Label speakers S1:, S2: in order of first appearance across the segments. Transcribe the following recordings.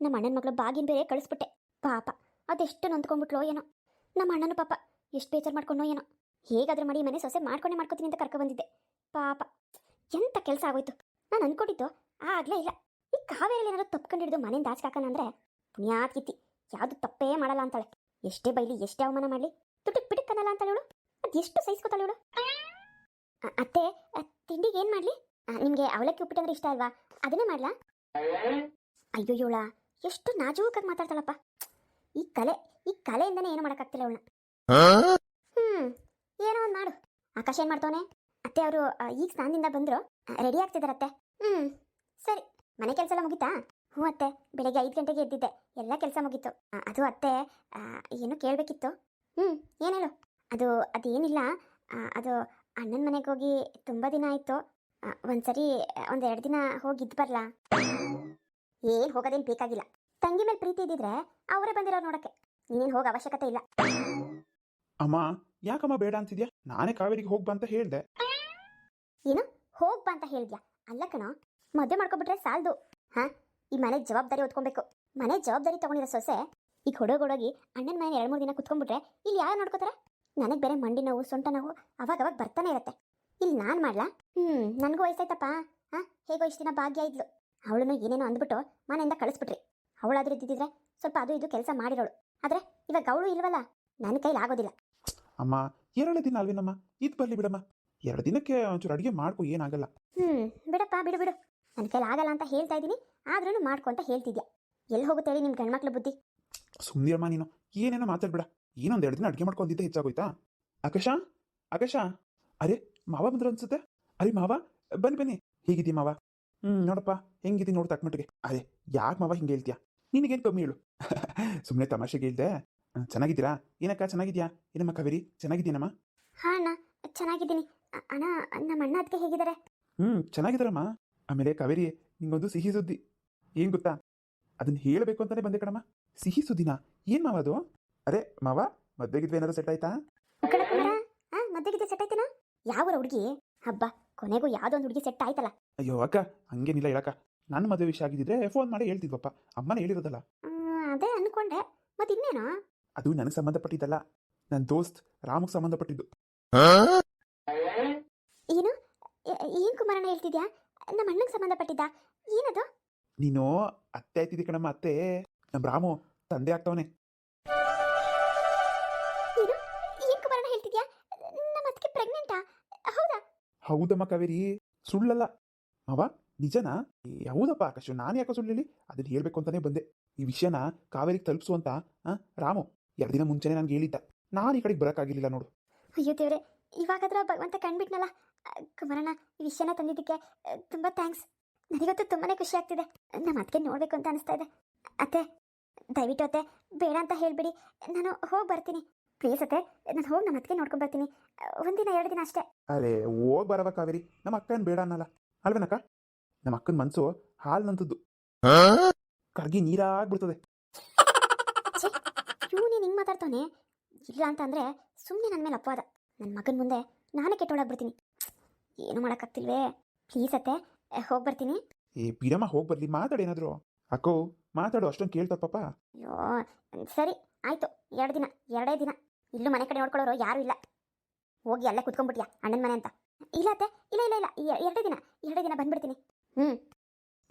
S1: ನಮ್ಮ ಅಣ್ಣನ ಮಗಳು ಬಾಗಿನ ಬೇರೆ ಕಳಿಸ್ಬಿಟ್ಟೆ. ಪಾಪ, ಅದೆಷ್ಟು ನೊಂದ್ಕೊಂಡ್ಬಿಟ್ಲೋ ಏನೋ. ನಮ್ಮ ಅಣ್ಣನ ಪಾಪ, ಎಷ್ಟು ಬೇಜಾರು ಮಾಡ್ಕೊಂಡೋ ಏನೋ. ಹೇಗಾದ್ರೂ ಮಾಡಿ ಮನೆ ಸೊಸೆ ಮಾಡ್ಕೊಂಡೆ ಮಾಡ್ಕೊತೀನಿ ಅಂತ ಕರ್ಕೊಬಂದಿದ್ದೆ ಪಾಪ ಎಂಥ ಕೆಲಸ ಆಗೋಯ್ತು? ನಾನು ಅನ್ಕೊಂಡಿದ್ದು ಆಗ್ಲೇ ಇಲ್ಲ. ಈ ಕಾವೇರಿಯಲ್ಲಿ ಏನಾದ್ರು ತಪ್ಕೊಂಡಿಡ್ದು ಮನೆಯಿಂದ ಆಚೆ ಹಾಕೋಣ ಅಂದ್ರೆ ಯಾವುದು ತಪ್ಪೇ ಮಾಡಲ್ಲ ಅಂತಾಳೆ. ಎಷ್ಟೇ ಬೈಲಿ, ಎಷ್ಟೇ ಅವಮಾನ ಮಾಡಲಿ. ತುಟಿಕ್ ಬಿಡಕ್ಕನಲ್ಲ ಅಂತಾಳೆ ಇವಳು. ಅದು ಎಷ್ಟು ಸಹಿಸ್ಕೊತಾಳೆ ಇವಳು? ಅತ್ತೆ ತಿಂಡಿಗೆ ಏನು ಮಾಡಲಿ? ನಿಮಗೆ ಅವಲಕ್ಕಿ ಉಪ್ಪಿಟ್ಟು ಅಂದ್ರೆ ಇಷ್ಟ ಅಲ್ವಾ? ಅದನ್ನೇ ಮಾಡ್ಲಾ? ಅಯ್ಯೋ ಇವಳ ಎಷ್ಟು ನಾಜೂಕಾಗಿ ಮಾತಾಡ್ತಾಳಪ್ಪ. ಈ ಕಲೆ ಈ ಕಲೆಯಿಂದನೇ ಏನು ಮಾಡೋಕ್ಕಾಗ್ತಿಲ್ಲ ಅವಳನ್ನ. ಹ್ಮ್ ಏನೋ ಒಂದು ಮಾಡು. ಆಕಾಶ ಏನ್ ಮಾಡ್ತವನೆ? ಅತ್ತೆ ಅವರು ಈಗ ಸ್ನಾನದಿಂದ ಬಂದ್ರು. ರೆಡಿ ಆಗ್ತಿದಾರತ್ತೆ. ಹ್ಮ್ ಸರಿ. ಮನೆ ಕೆಲಸ ಎಲ್ಲ ಮುಗೀತಾ? ಹ್ಞೂ ಅತ್ತೆ. ಬೆಳಗ್ಗೆ ಐದು ಗಂಟೆಗೆ ಎದ್ದಿದ್ದೆ. ಎಲ್ಲ ಕೆಲಸ ಮುಗೀತು. ಆ, ಅದು ಅತ್ತೆ ಆ, ಏನು ಕೇಳಬೇಕಿತ್ತು. ಹ್ಞೂ ಏನೇಳು ಅದು ಅದೇನಿಲ್ಲ. ಆ, ಅದು ಅಣ್ಣನ ಮನೆಗೆ ಹೋಗಿ ತುಂಬ ದಿನ ಆಯ್ತು. ಒಂದ್ಸರಿ ಒಂದೆರಡು ಎರಡು ದಿನ ಹೋಗಿ ಬರ್ಲಾ ಬರಲಾ ಏನು ಹೋಗೋದೇನ್ ಬೇಕಾಗಿಲ್ಲ. ತಂಗಿ ಮೇಲೆ ಪ್ರೀತಿ ಇದ್ದಿದ್ರೆ ಅವರೇ ಬಂದಿರೋ ನೋಡಕ್ಕೆ. ನೀನ್ ಹೋಗ ಅವಶ್ಯಕತೆ ಇಲ್ಲ.
S2: ಅಮ್ಮ ಯಾಕಮ್ಮ ಬೇಡ ಅಂತಿದ್ಯಾ? ನಾನೇ ಕಾವೇರಿಗೆ ಹೋಗ್ಬಾ ಅಂತ ಹೇಳ್ದೆ.
S1: ಏನು? ಹೋಗ್ ಅಂತ ಹೇಳಿದ್ಯಾ? ಅಲ್ಲ ಕಣ ಮದುವೆ ಮಾಡ್ಕೊಬಿಟ್ರೆ ಸಾಲ್ದು. ಹಾ? ಈ ಮನೆ ಜವಾಬ್ದಾರಿ ಹೊತ್ಕೊಬೇಕು. ಮನೆ ಜವಾಬ್ದಾರಿ ತಗೊಂಡಿರೋ ಸೊಸೆ ಈಗ ಹೊಡೋಗೊಡೋಗಿ ಅಣ್ಣನ ಮನೆ ಎರಡು ಮೂರು ದಿನ ಕುತ್ಕೊಂಡ್ಬಿಟ್ರೆ ಇಲ್ಲಿ ಯಾರು ನೋಡ್ಕೋತಾರೆ? ನನಗೆ ಬೇರೆ ಮಂಡಿ ನೋವು ಸೊಂಟ ನೋವು ಅವಾಗ ಅವಾಗ ಬರ್ತಾನೆ ಇರತ್ತೆ. ಇಲ್ಲಿ ನಾನು ಮಾಡ್ಲಾ? ಹ್ಮ್ ನನಗೂ ವಯಸ್ಸಾಯ್ತಪ್ಪ. ಹಾ? ಹೇಗೋ ಇಷ್ಟು ದಿನ ಭಾಗ್ಯ ಇದ್ಲು. ಅವಳನ್ನು ಏನೇನೋ ಅಂದ್ಬಿಟ್ಟು ಮನೆಯಿಂದ ಕಳಿಸ್ಬಿಟ್ರಿ. ಅವಳಾದ್ರೂ ಇದ್ದಿದ್ರೆ ಸ್ವಲ್ಪ ಅದು ಇದು ಕೆಲಸ ಮಾಡಿರೋಳು. ಆದರೆ ಇವಾಗ ಅವಳು ಇಲ್ವಲ್ಲ? ನನ್ನ ಕೈಲಿ ಆಗೋದಿಲ್ಲ.
S2: ಅಮ್ಮ ಎರಡು ದಿನ ಅಲ್ವಿನಮ್ಮ? ಇದು ಬರಲಿ ಬಿಡಮ್ಮ. ಎರಡು ದಿನಕ್ಕೆ ಒಂಚೂರು ಅಡುಗೆ ಮಾಡ್ಕೊ ಏನಾಗಲ್ಲ.
S1: ಹ್ಞೂ ಬಿಡಪ್ಪ ಬಿಡು ಬಿಡು. ನನ್ನ ಕೈಲಿ ಆಗಲ್ಲ ಅಂತ ಹೇಳ್ತಾ ಇದ್ದೀನಿ. ಆದ್ರೂ ಮಾಡ್ಕೊ ಅಂತ ಹೇಳ್ತಿದ್ಯಾ. ಎಲ್ಲಿ ಹೋಗುತ್ತೆ ಹೇಳಿ ನಿಮ್ಮ ಗಂಡ್ಮಕ್ಳ ಬುದ್ಧಿ?
S2: ಸುಮ್ಮನಿರಮ್ಮ ನೀನು. ಏನೇನೋ ಮಾತಾಡ್ಬಿಡ. ಏನೊಂದು ಎರಡು ದಿನ ಅಡುಗೆ ಮಾಡ್ಕೊಂಡಿದ್ದೆ ಹೆಚ್ಚಾಗೋಯ್ತಾ? ಆಕಾಶ? ಆಕಾಶ? ಅರೆ ಮಾವ ಬಂದ್ರು ಅನ್ಸುತ್ತೆ? ಅರೆ ಮಾವ ಬನ್ನಿ ಬನ್ನಿ. ಹೀಗಿದ್ದೀ ಮಾವ? ಹ್ಞೂ ನೋಡಪ್ಪ. ಹೆಂಗಿದ್ದೀನಿ ನೋಡು ತಕ್ಕಮಟ್ಟಿಗೆ ಅದೇ ಯಾಕೆ ಮಾವ ಹಿಂಗೆ ಹೇಳ್ತೀಯಾ? ನಿನಗೇನು ಕಮ್ಮಿ ಹೇಳು. ಸುಮ್ಮನೆ ತಮಾಷೆಗೆ ಹೇಳ್ದೆ. ಚೆನ್ನಾಗಿದ್ದೀರಾ? ಏನಕ್ಕ ಚೆನ್ನಾಗಿದ್ಯಾ ಏನಮ್ಮ ಕಾವೇರಿ? ಚೆನ್ನಾಗಿದ್ದೀನಮ್ಮ?
S1: ಹಾ ಅಣ್ಣ ಚೆನ್ನಾಗಿದ್ದೀನಿ. ಅಣ್ಣ ನಮ್ಮ ಅಣ್ಣ ಅದಕ್ಕೆ ಹೇಗಿದ್ದಾರೆ?
S2: ಹ್ಞೂ ಚೆನ್ನಾಗಿದ್ದಾರಮ್ಮ. ಆಮೇಲೆ ಕಾವೇರಿ ನಿಂಗೊಂದು ಸಿಹಿ ಸುದ್ದಿ. ಏನು ಗೊತ್ತಾ? ಅದನ್ನ ಹೇಳಬೇಕು ಅಂತಾನೆ ಬಂದೆ ಕಣಮ್ಮ. ಸಿಹಿ ಸುದ್ದಿನ? ಏನು ಮಾವ ಅದು? ಅರೆ ಮಾವ ಮದ್ವೆಗಿದ್ವಿ ಏನಾದ್ರು ಸೆಟ್ ಆಯ್ತಾ?
S1: ಮದ್ವೆಗಿದ್ದೆ ಸೆಟ್ ಆಯ್ತೇನೋ? ಯಾವ ಹುಡುಗಿ? ಹಬ್ಬ ಕೊನೆಗೂ ಯಾವ್ದೊಂದು ಹುಡುಗಿ ಸೆಟ್ ಆಯ್ತಲ್ಲ.
S2: ಅಯ್ಯೋ ಅಕ್ಕ ಹಂಗೇನಿಲ್ಲ ಹೇಳಕ್ಕ. ನನ್ನ ಮದುವೆ ವಿಷಯ ಆಗಿದ್ದಿದ್ರೆ ಫೋನ್ ಮಾಡಿ ಹೇಳ್ತಿದ್ವಪ್ಪ. ಅಮ್ಮನ ಹೇಳಿರೋದಲ್ಲ.
S1: ಅದೇ ಅನ್ಕೊಂಡೆ. ಮತ್ತೆ ಇನ್ನೇನು?
S2: ಅದು ನನಗೆ ಸಂಬಂಧಪಟ್ಟಿದ್ದಲ್ಲ. ನನ್ನ ದೋಸ್ತ್ ರಾಮಗ್ ಸಂಬಂಧಪಟ್ಟಿದ್ದು.
S1: ಏನು? ಏನು ಏನ್ ಕುಮಾರಣ್ಣ ಹೇಳ್ತಿದ್ಯಾ? ನಮ್ಮ ಸಂಬಂಧ ಸಂಬಂಧಪಟ್ಟಿದ್ದ? ಏನದು?
S2: ನೀನು ಅತ್ತೆ ಆಯ್ತಿದ್ದಿ ಕಣಮ್ಮ ಅತ್ತೆ. ನಮ್ಮ ರಾಮು ತಂದೆ ಆಗ್ತವನೆ.
S1: ಏನು? ಏನ್ ಕುಮಾರಣ್ಣ ಹೇಳ್ತಿದ್ಯಾ? ನಮ್ಮ ಅದಕ್ಕೆ ಪ್ರೆಗ್ನೆಂಟಾ ಹೌದಾ?
S2: ಹೌದಮ್ಮ ಕಾವೇರಿ. ಸುಳ್ಳಲ್ಲ. ಮಾವ? ನಿಜನಾ? ಯಾವುದಪ್ಪ ಆಕಾಶು ನಾನು ಯಾಕೋ ಸುಳ್ಳು ಹೇಳಿ? ಅದನ್ನ ಹೇಳ್ಬೇಕು ಅಂತಾನೆ ಬಂದೆ. ಈ ವಿಷಯನ ಕಾವೇರಿಗೆ ತಲುಪಿಸು ಅಂತ ರಾಮು ಎರಡು ದಿನ ಮುಂಚೆನೇ ನಾನು ಹೇಳಿದ್ದ. ನಾನು ಈ ಕಡೆಗೆ ಬರೋಕ್ಕಾಗಿರ್ಲಿಲ್ಲ ನೋಡು.
S1: ಅಯ್ಯೋ ದೇವ್ರೆ ಇವಾಗಾದ್ರ ಭಗವಂತ ಕಂಡ್ಬಿಟ್ನಲ್ಲ ಕುಮಾರಣ್ಣ ಈ ವಿಷಯನ ತಂದಿದ್ದಕ್ಕೆ ತುಂಬ ಥ್ಯಾಂಕ್ಸ್. ನನಗಂತೂ ತುಂಬಾನೇ ಖುಷಿ ಆಗ್ತಿದೆ. ನಮ್ಮ ಅದಕ್ಕೆ ನೋಡಬೇಕು ಅಂತ ಅನಿಸ್ತಾ ಇದೆ. ಅತ್ತೆ ದಯವಿಟ್ಟು ಅತ್ತೆ ಬೇಡ ಅಂತ ಹೇಳ್ಬಿಡಿ. ನಾನು ಹೋಗಿ ಬರ್ತೀನಿ. ಪ್ಲೀಸ್ ಅತ್ತೆ ನಾನು ಹೋಗಿ ನಮ್ಮ ಅದಕ್ಕೆ ನೋಡ್ಕೊಂಡು ಬರ್ತೀನಿ. ಒಂದಿನ ಎರಡು ದಿನ ಅಷ್ಟೇ.
S2: ಅರೆ ಹೋಗಿ ಬರವ ಕಾವೇರಿ. ನಮ್ಮ ಅಕ್ಕನ ಬೇಡ ಅನ್ನಲ್ಲ. ಅಲ್ವೇನಕ್ಕ? ನಮ್ಮ ಅಕ್ಕನ ಮನ್ಸು ಹಾಲ್ನಂತದ್ದು ಕರ್ಗಿ ನೀರಾಗ್ಬಿಡ್ತದೆ.
S1: ಇವನು ಹಿಂಗೆ ಮಾತಾಡ್ತಾನೆ ಇಲ್ಲ ಅಂತ ಅಂದ್ರೆ ಸುಮ್ಮನೆ ನನ್ನ ಮೇಲೆ ಅಪವಾದ. ನನ್ನ ಮಗನ ಮುಂದೆ ನಾನೇ ಕೆಟ್ಟೋಳಾಗ್ಬಿಡ್ತೀನಿ. ಏನು ಮಾಡೋಕ್ಕಾಗ್ತಿಲ್ವೇ? ಪ್ಲೀಸ್ ಅತ್ತೆ ಹೋಗಿ ಬರ್ತೀನಿ
S2: ಏ ಬಿಡಮ್ಮ ಹೋಗಿ ಬರ್ಲಿ ಮಾತಾಡ ಏನಾದ್ರು. ಅಕ್ಕೋ ಮಾತಾಡು ಅಷ್ಟೊಂದು ಕೇಳ್ತಾರ ಪಾಪ.
S1: ಅಯ್ಯೋ ಸರಿ ಆಯ್ತು. ಎರಡು ದಿನ ಎರಡೇ ದಿನ. ಇಲ್ಲೂ ಮನೆ ಕಡೆ ನೋಡ್ಕೊಳ್ಳೋರು ಯಾರು ಇಲ್ಲ. ಹೋಗಿ ಅಲ್ಲೇ ಕುತ್ಕೊಂಡ್ಬಿಟ್ಯಾ ಅಣ್ಣನ ಮನೆ ಅಂತ. ಇಲ್ಲ ಅತ್ತೆ ಇಲ್ಲ ಇಲ್ಲ ಇಲ್ಲ ಎ- ಎರಡೇ ದಿನ ಎರಡೇ ದಿನ ಬಂದ್ಬಿಡ್ತೀನಿ. ಹ್ಞೂ.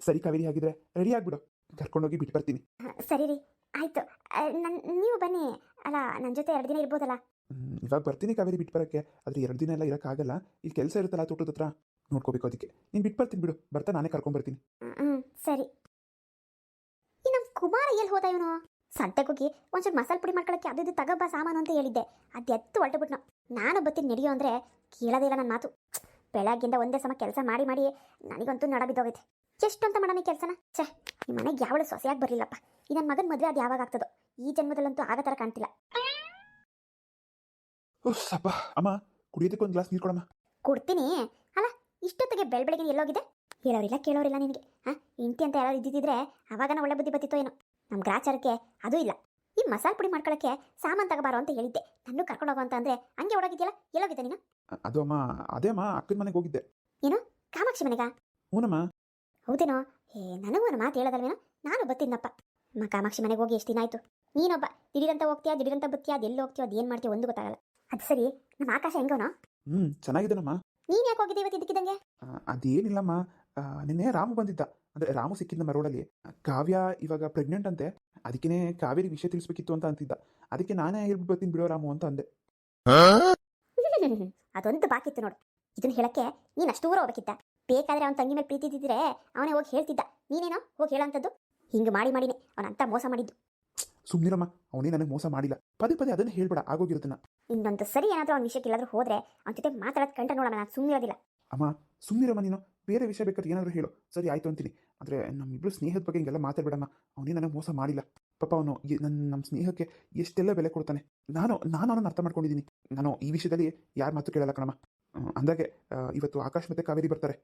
S2: ಸರಿ ಕಾವೇರಿ ಹಾಗಿದ್ರೆ ರೆಡಿ ಆಗ್ಬಿಡು. ಕರ್ಕೊಂಡೋಗಿ ಬಿಟ್ಟು ಬರ್ತೀನಿ.
S1: ಸರಿ ರೀ. ಆಯಿತು. ನೀವು ಬನ್ನಿ. ಅಲ್ಲ ನನ್ನ ಜೊತೆ ಎರಡು ದಿನ ಇರ್ಬೋದಲ್ಲ?
S2: ಹ್ಮ್, ಇವಾಗ ಬರ್ತೀನಿ ಕಾವೇರಿ ಬಿಟ್ಟು ಬರೋಕ್ಕೆ. ಆದರೆ ಎರಡು ದಿನ ಎಲ್ಲ ಇರೋಕ್ಕಾಗಲ್ಲ. ಇಲ್ಲಿ ಕೆಲಸ ಇರುತ್ತಲ್ಲ ತೋಟದ ಹತ್ರ? ನೋಡ್ಕೋಬೇಕು ಅದಕ್ಕೆ. ನೀನು ಬಿಟ್ಟು ಬರ್ತೀನಿ ಬಿಡು. ಬರ್ತಾ ನಾನೇ ಕರ್ಕೊಂಬರ್ತೀನಿ
S1: ಹ್ಞೂ ಸರಿ. ಈ ನಮ್ಮ ಕುಮಾರ ಎಲ್ಲಿ ಹೋದ ಇವನು? ಸಂತೆಗೆ ಹೋಗಿ ಒಂಚೂರು ಮಸಾಲೆ ಪುಡಿ ಮಾಡ್ಕೊಳಕ್ಕೆ ಅದು ಇದು ತಗೋಬಾ ಸಾಮಾನು ಅಂತ ಹೇಳಿದ್ದೆ. ಅದು ಎತ್ತು ಹೊರಟುಬಿಟ್ನು. ನಾನು ಬತ್ತೀನಿ ನಡೆಯೋ ಅಂದರೆ ಕೇಳೋದೇ ಇಲ್ಲ ನನ್ನ ಮಾತು. ಬೆಳಗ್ಗಿಂದ ಒಂದೇ ಸಮ ಕೆಲಸ ಮಾಡಿ ಮಾಡಿ ನನಗಂತೂ ನಡ ಬಿದ್ದೋಗೈತೆ ಎಷ್ಟು ಅಂತ ಮಾಡೋಣ ಕೆಲಸನ? ಛೇ ಈ ಮನೆಗೆ ಯಾವಳು ಸೊಸೆಯಾಗಿ ಬರಲಿಲ್ಲಪ್ಪ. ಈ ನನ್ನ ಮಗನ ಮದುವೆ ಅದು ಯಾವಾಗ ಆಗ್ತದೋ? ಈ ಜನ್ಮದಲ್ಲಂತೂ ಆಗ ತರ ಕಾಣ್ತಿಲ್ಲ.
S2: ಸಪ್ಪ ಅಮ್ಮ ಕುಡಿಯೋದಕ್ಕೆ ಒಂದು ಗ್ಲಾಸ್ ನೀರು ಕೊಡಮ್ಮ.
S1: ಕೊಡ್ತೀನಿ. ಅಲ್ಲ ಇಷ್ಟೊತ್ತಿಗೆ ಬೆಳ ಬೆಳಗ್ಗೆ ಎಲ್ಲೋಗಿದೆ? ಹೇಳೋರಿಲ್ಲ ಕೇಳೋರಿಲ್ಲ ನಿನಗೆ. ಹಾಂ? ಇಂಟಿ ಅಂತ ಯಾರು ಇದ್ದಿದ್ರೆ ಅವಾಗನ ಒಳ್ಳೆ ಬುದ್ಧಿ ಬತ್ತಿತ್ತೋ ಏನೋ? ನಮ್ಮ ಗ್ರಾಚಾರಕ್ಕೆ ಅದು ಇಲ್ಲ. ಈ ಮಸಾಲ ಪುಡಿ ಮಾಡ್ಕೊಳ್ಳೋಕ್ಕೆ ಸಾಮಾನು ತಗೋಬಾರೋ ಅಂತ ಹೇಳಿದ್ದೆ. ನನ್ನ ಕರ್ಕೊಂಡು ಹೋಗೋ ಅಂತ ಅಂದರೆ ಹಂಗೆ ಓಡೋಗಿದ್ಯಲ್ಲ ಎಲ್ಲೋಗಿದ್ದೆ ನೀನು?
S2: ಅದು ಅಮ್ಮ ಅದೇ ಅಮ್ಮ ಅಕ್ಕನ ಮನೆಗೆ ಹೋಗಿದ್ದೆ. ಏನು?
S1: ಕಾಮಾಕ್ಷಿ ಮನೆಗ?
S2: ಹ್ಞೂನಮ್ಮ
S1: ಹೌದೇನೋ? ಏ ನನಗೂ ಒಂದು ಮಾತು ಹೇಳೋದಲ್ವೇನೋ? ನಾನು ಬತ್ತಿದ್ನಪ್ಪ ಅಮ್ಮ ಕಾಮಾಕ್ಷಿ ಮನೆಗೆ ಹೋಗಿ ಎಷ್ಟು ದಿನ ಆಯ್ತು? ನೀನೊಬ್ಬ ದಿಢೀರಂತ ಹೋಗ್ತೀಯಾ ದಿಢೀರಂತ ಬತ್ತೀಯಾ ಅದೆಲ್ಲಿ ಹೋಗ್ತೀಯೋ ಅದೇನು ಮಾಡ್ತೀಯೋ ಒಂದು ಗೊತ್ತಾಗಲ್ಲ. ಅದು ಸರಿ ನಮ್ಮ ಆಕಾಶ ಹೆಂಗೋನೋ
S2: ಹ್ಞೂ ಚೆನ್ನಾಗಿದ್ದಾನಮ್ಮ.
S1: ನೀನು ಯಾಕೆ ಹೋಗಿದ್ದೆ ಇವತ್ತು ಇದಕ್ಕಿದ್ದಂಗೆ?
S2: ಆ, ಅದೇನಿಲ್ಲಮ್ಮ. ಆ, ನಿನ್ನೆ ರಾಮು ಬಂದಿದ್ದ. ಅಂದರೆ ರಾಮು ಸಿಕ್ಕಿದ್ದ ರೋಡಲ್ಲಿ. ಕಾವ್ಯ ಇವಾಗ ಪ್ರೆಗ್ನೆಂಟ್ ಅಂತೆ. ಅದಕ್ಕೇ ಕಾವೇರಿ ವಿಷಯ ತಿಳಿಸ್ಬೇಕಿತ್ತು ಅಂತ ಅಂತಿದ್ದ. ಅದಕ್ಕೆ ನಾನೇ ಹೇಳ್ಬಿಟ್ಟು ಬರ್ತೀನಿ ಬಿಡೋ ರಾಮು ಅಂತ ಅಂದೆ.
S1: ಅದೊಂದು ಬಾಕಿತ್ತು ನೋಡು. ಇದನ್ನ ಹೇಳಕ್ಕೆ ನೀನು ಅಷ್ಟು ಊರ ಹೋಗಬೇಕಿದ್ದ ಬೇಕಾದ್ರೆ ಅವನ ತಂಗಿ ಮೇಲೆ ಪ್ರೀತಿ ಇದ್ದಿದ್ರೆ ಅವನೇ ಹೋಗಿ ಹೇಳ್ತಿದ್ದ. ನೀನೇನೋ ಹೋಗಿ ಹೇಳಂತದ್ದು ಹಿಂಗೆ ಮಾಡಿ ಮಾಡಿನೇ. ಅವನಂತ ಮೋಸ ಮಾಡಿದ್ದು.
S2: ಸುಮ್ಮನಿರಮ್ಮ ಅವನೇ ನನಗೆ ಮೋಸ ಮಾಡಿಲ್ಲ. ಪದೇ ಪದೇ ಅದನ್ನು ಹೇಳ್ಬೇಡ ಆಗೋಗಿರೋದನ್ನ
S1: ಇನ್ನೊಂದು ಸರಿ ಏನಾದರೂ ಅವನ ವಿಷಯಕ್ಕೆ ಎಲ್ಲಾದರೂ ಹೋದ್ರೆ ಅವನ ಜೊತೆ ಮಾತಾಡೋದು ಕಂಡ ನೋಡಮ್ಮ ನಾನು ಸುಮ್ಮನಿರೋದಿಲ್ಲ
S2: ಅಮ್ಮ ಸುಮ್ಮನಿರಮ್ಮ ನೀನು. ಬೇರೆ ವಿಷಯ ಬೇಕಾದ್ರೆ ಏನಾದರೂ ಹೇಳು. ಸರಿ ಆಯ್ತು ಅಂತೀನಿ. ಆದರೆ ನಮ್ಮಿಬ್ರು ಸ್ನೇಹದ ಬಗ್ಗೆ ಹಿಂಗೆಲ್ಲ ಮಾತಾಡ್ಬೇಡಮ್ಮ. ಅವನೇ ನನಗೆ ಮೋಸ ಮಾಡಿಲ್ಲ. ಪಾಪ ಅವನು ನನ್ನ ನಮ್ಮ ಸ್ನೇಹಕ್ಕೆ ಎಷ್ಟೆಲ್ಲ ಬೆಲೆ ಕೊಡ್ತಾನೆ. ನಾನು ನಾನು ಅವನನ್ನು ಅರ್ಥ ಮಾಡ್ಕೊಂಡಿದ್ದೀನಿ. ನಾನು ಈ ವಿಷಯದಲ್ಲಿ ಯಾರ ಮಾತು ಕೇಳಲ್ಲ ಕಣಮ್ಮ. ಅಂದಾಗೆ ಇವತ್ತು ಆಕಾಶ್ ಮತ್ತೆ ಕಾವೇರಿ ಬರ್ತಾರೆ.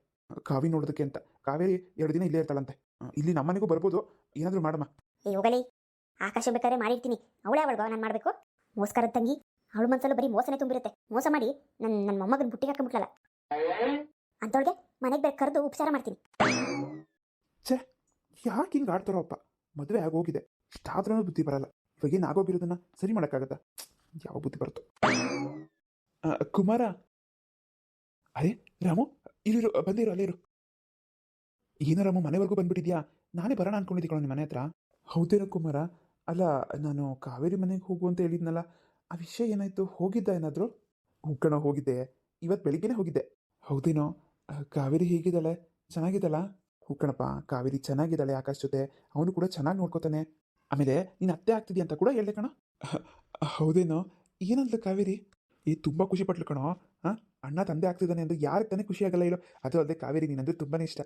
S2: ಕಾವಿ ನೋಡೋದಕ್ಕೆ ಅಂತ. ಕಾವೇರಿ ಎರಡು ದಿನ ಇಲ್ಲೇ ಇರ್ತಾಳಂತೆ. ಇಲ್ಲಿ ನಮ್ಮನೆಗೂ ಬರ್ಬೋದು. ಏನಾದರೂ ಮಾಡಮ್ಮ.
S1: ಏ ಹೋಗಲಿ. ಆಕಾಶ ಬೇಕಾದ್ರೆ ಮಾಡಿರ್ತೀನಿ ಅವಳೇ ಅವಳು ನಾನು ಮಾಡಬೇಕು. ಮೋಸ್ಕರದ ತಂಗಿ ಅವಳು ಮನಸ್ಸಲ್ಲೂ ಬರೀ ಮೋಸನೇ ತುಂಬಿರುತ್ತೆ. ಮೋಸ ಮಾಡಿ ನನ್ನ ನನ್ನ ಮೊಮ್ಮಗನ ಬುಟ್ಟಿಗೆ ಹಾಕೊಂಡ್ಬಿಟ್ಲಲ್ಲ ಅಂತವಳಿಗೆ ಮನೆಗೆ ಬೇಕು ಕರೆದು ಉಪಚಾರ ಮಾಡ್ತೀನಿ.
S2: ಯಾಕೆ ಹಿಂಗೆ ಆಡ್ತಾರೋ ಅಪ್ಪ. ಮದುವೆ ಆಗೋಗಿದೆ. ಇಷ್ಟಾದ್ರೂ ಬುದ್ಧಿ ಬರಲ್ಲ. ಇವಾಗ ಏನು ಆಗೋಗಿರೋದನ್ನ ಸರಿ ಮಾಡೋಕ್ಕಾಗತ್ತಾ? ಯಾವ ಬುದ್ಧಿ ಬರುತ್ತೋ? ಕುಮಾರ? ಅರೆ, ರಾಮು, ಇಲ್ಲಿರು, ಬಂದಿರು, ಅಲ್ಲಿರು. ಏನೋ ರಾಮು, ಮನೆವರೆಗೂ ಬಂದ್ಬಿಟ್ಟಿದ್ಯಾ? ನಾನೇ ಬರೋಣ ಅನ್ಕೊಂಡಿದ್ದೆ ನಿಮ್ಮ ಮನೆ ಹತ್ರ. ಹೌದೇನೋ ಕುಮಾರ? ಅಲ್ಲ, ನಾನು ಕಾವೇರಿ ಮನೆಗೆ ಹೋಗು ಅಂತ ಹೇಳಿದ್ನಲ್ಲ, ಆ ವಿಷಯ ಏನಾಯ್ತು? ಹೋಗಿದ್ದ ಏನಾದರೂ? ಹೋಗೋಣ ಹೋಗಿದ್ದೆ. ಇವತ್ತು ಬೆಳಿಗ್ಗೆನೇ ಹೋಗಿದ್ದೆ. ಹೌದೇನೋ? ಕಾವೇರಿ ಹೇಗಿದ್ದಾಳೆ? ಚೆನ್ನಾಗಿದ್ದಾಳ? ಹೋಗೋಣಪ್ಪ ಕಾವೇರಿ ಚೆನ್ನಾಗಿದ್ದಾಳೆ ಆಕಾಶ್ ಜೊತೆ. ಅವನು ಕೂಡ ಚೆನ್ನಾಗಿ ನೋಡ್ಕೋತಾನೆ. ಆಮೇಲೆ ನೀನು ಅತ್ತೆ ಆಗ್ತಿದ್ಯಾ ಅಂತ ಕೂಡ ಹೇಳಿದೆ ಕಣ. ಹೌದೇನೋ? ಏನಂದ್ಲು ಕಾವೇರಿ? ಏ, ತುಂಬ ಖುಷಿ ಪಟ್ಲು ಕಣೋ. ಅಣ್ಣ ತಂದೆ ಆಗ್ತಿದ್ದಾನೆ ಅಂದ್ರೆ ಯಾರಿಗೆ ತಾನೇ ಖುಷಿ ಆಗಲ್ಲ ಇಲ್ಲೋ ಅದು ಅಲ್ಲದೆ ಕಾವೇರಿ ನೀನಂದ್ರೆ ತುಂಬಾ ಇಷ್ಟ.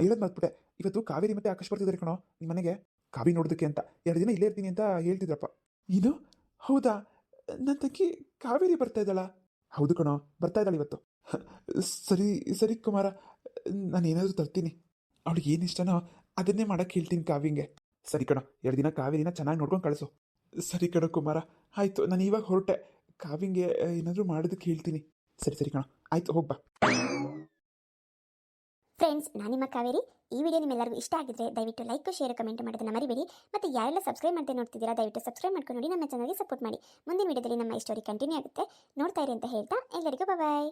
S2: ಹೇಳೋದು ಮತ್ಬಿಟ್ಟೆ ಇವತ್ತು ಕಾವೇರಿ ಮತ್ತೆ ಆಕಾಶ ಬರ್ತಿದ್ದಾರೆ ಕಣೋ ನಿಮ್ಮ ಮನೆಗೆ. ಕಾವಿ ನೋಡೋದಕ್ಕೆ ಅಂತ. ಎರಡು ದಿನ ಇಲ್ಲೇ ಇರ್ತೀನಿ ಅಂತ ಹೇಳ್ತಿದ್ರಪ್ಪ. ಇದು ಹೌದಾ? ನನ್ನ ತಂಗಿ ಕಾವೇರಿ ಬರ್ತಾ ಇದ್ದಾಳ. ಹೌದು ಕಣೋ, ಬರ್ತಾ ಇದ್ದಾಳೆ ಇವತ್ತು. ಸರಿ ಸರಿ ಕುಮಾರ. ನಾನು ಏನಾದರೂ ತರ್ತೀನಿ. ಅವಳಿಗೆ ಏನು ಇಷ್ಟನೋ ಅದನ್ನೇ ಮಾಡೋಕ್ಕೆ ಹೇಳ್ತೀನಿ ಕಾವ್ಯಂಗೆ ಸರಿ ಕಣೋ, ಎರಡು ದಿನ ಕಾವೇರಿನ ಚೆನ್ನಾಗಿ ನೋಡ್ಕೊಂಡು ಕಳಿಸು. ಸರಿ ಕಣೋ ಕುಮಾರ, ಆಯಿತು, ನಾನು ಇವಾಗ ಹೊರಟೆ. ಕಾವಿಂಗೆ ಏನಾದರೂ ಮಾಡೋದಕ್ಕೆ ಹೇಳ್ತೀನಿ. ಸರಿ ಸರಿ ಕಣೋ, ಆಯಿತು ಹೋಗ್ಬಾ
S1: ಫ್ರೆಂಡ್ಸ್, ನಾನು ನಿಮ್ಮ ಕಾವೇರಿ. ಈ ವಿಡಿಯೋ ನಿಮ್ಮೆಲ್ಲರಿಗೂ ಇಷ್ಟ ಆಗಿದ್ರೆ ದಯವಿಟ್ಟು ಲೈಕ್, ಶೇರ್, ಕಮೆಂಟ್ ಮಾಡೋದನ್ನ ಮರಿಬೇಡಿ. ಮತ್ತು ಯಾರೆಲ್ಲ ಸಬ್ಸ್ಕ್ರೈಬ್ ಮಾಡ್ತೇನೆ ನೋಡ್ತಿದ್ದೀರಾ, ದಯವಿಟ್ಟು ಸಬ್ಸ್ಕ್ರೈಬ್ ಮಾಡ್ಕೊಂಡು ನೋಡಿ ನಮ್ಮ ಚಾನಲ್ಗೆ ಸಪೋರ್ಟ್ ಮಾಡಿ. ಮುಂದಿನ ವಿಡಿಯೋದಲ್ಲಿ ನಮ್ಮ ಈ ಸ್ಟೋರಿ ಕಂಟಿನ್ಯೂ ಆಗುತ್ತೆ. ನೋಡ್ತಾ ಇರಿ ಅಂತ ಹೇಳ್ತಾ, ಎಲ್ಲರಿಗೂ ಬಾಯ್